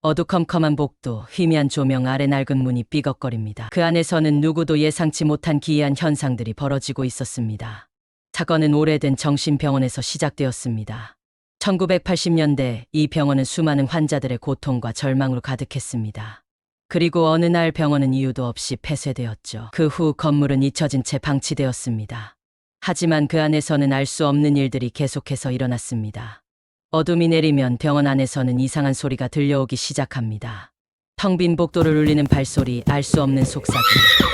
어두컴컴한 복도, 희미한 조명 아래 낡은 문이 삐걱거립니다. 그 안에서는 누구도 예상치 못한 기이한 현상들이 벌어지고 있었습니다. 사건은 오래된 정신병원에서 시작되었습니다. 1980년대 이 병원은 수많은 환자들의 고통과 절망으로 가득했습니다. 그리고 어느 날 병원은 이유도 없이 폐쇄되었죠. 그 후 건물은 잊혀진 채 방치되었습니다. 하지만 그 안에서는 알 수 없는 일들이 계속해서 일어났습니다. 어둠이 내리면 병원 안에서는 이상한 소리가 들려오기 시작합니다. 텅 빈 복도를 울리는 발소리, 알 수 없는 속삭임,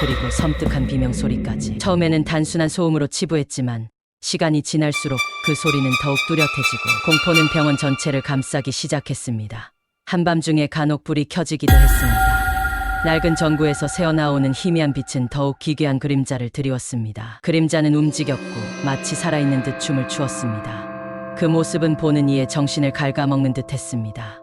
그리고 섬뜩한 비명소리까지. 처음에는 단순한 소음으로 치부했지만 시간이 지날수록 그 소리는 더욱 뚜렷해지고 공포는 병원 전체를 감싸기 시작했습니다. 한밤중에 간혹 불이 켜지기도 했습니다. 낡은 전구에서 새어나오는 희미한 빛은 더욱 기괴한 그림자를 드리웠습니다. 그림자는 움직였고 마치 살아있는 듯 춤을 추었습니다. 그 모습은 보는 이의 정신을 갉아먹는 듯 했습니다.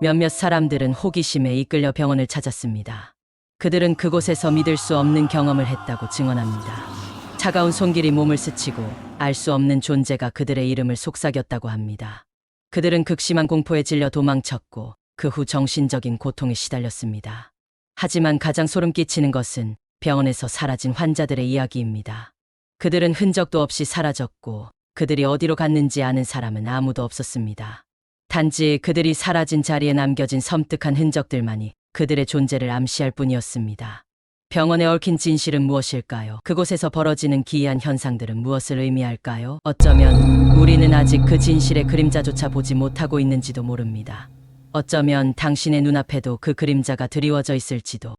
몇몇 사람들은 호기심에 이끌려 병원을 찾았습니다. 그들은 그곳에서 믿을 수 없는 경험을 했다고 증언합니다. 차가운 손길이 몸을 스치고 알 수 없는 존재가 그들의 이름을 속삭였다고 합니다. 그들은 극심한 공포에 질려 도망쳤고 그 후 정신적인 고통에 시달렸습니다. 하지만 가장 소름 끼치는 것은 병원에서 사라진 환자들의 이야기입니다. 그들은 흔적도 없이 사라졌고 그들이 어디로 갔는지 아는 사람은 아무도 없었습니다. 단지 그들이 사라진 자리에 남겨진 섬뜩한 흔적들만이 그들의 존재를 암시할 뿐이었습니다. 병원에 얽힌 진실은 무엇일까요? 그곳에서 벌어지는 기이한 현상들은 무엇을 의미할까요? 어쩌면 우리는 아직 그 진실의 그림자조차 보지 못하고 있는지도 모릅니다. 어쩌면 당신의 눈앞에도 그 그림자가 드리워져 있을지도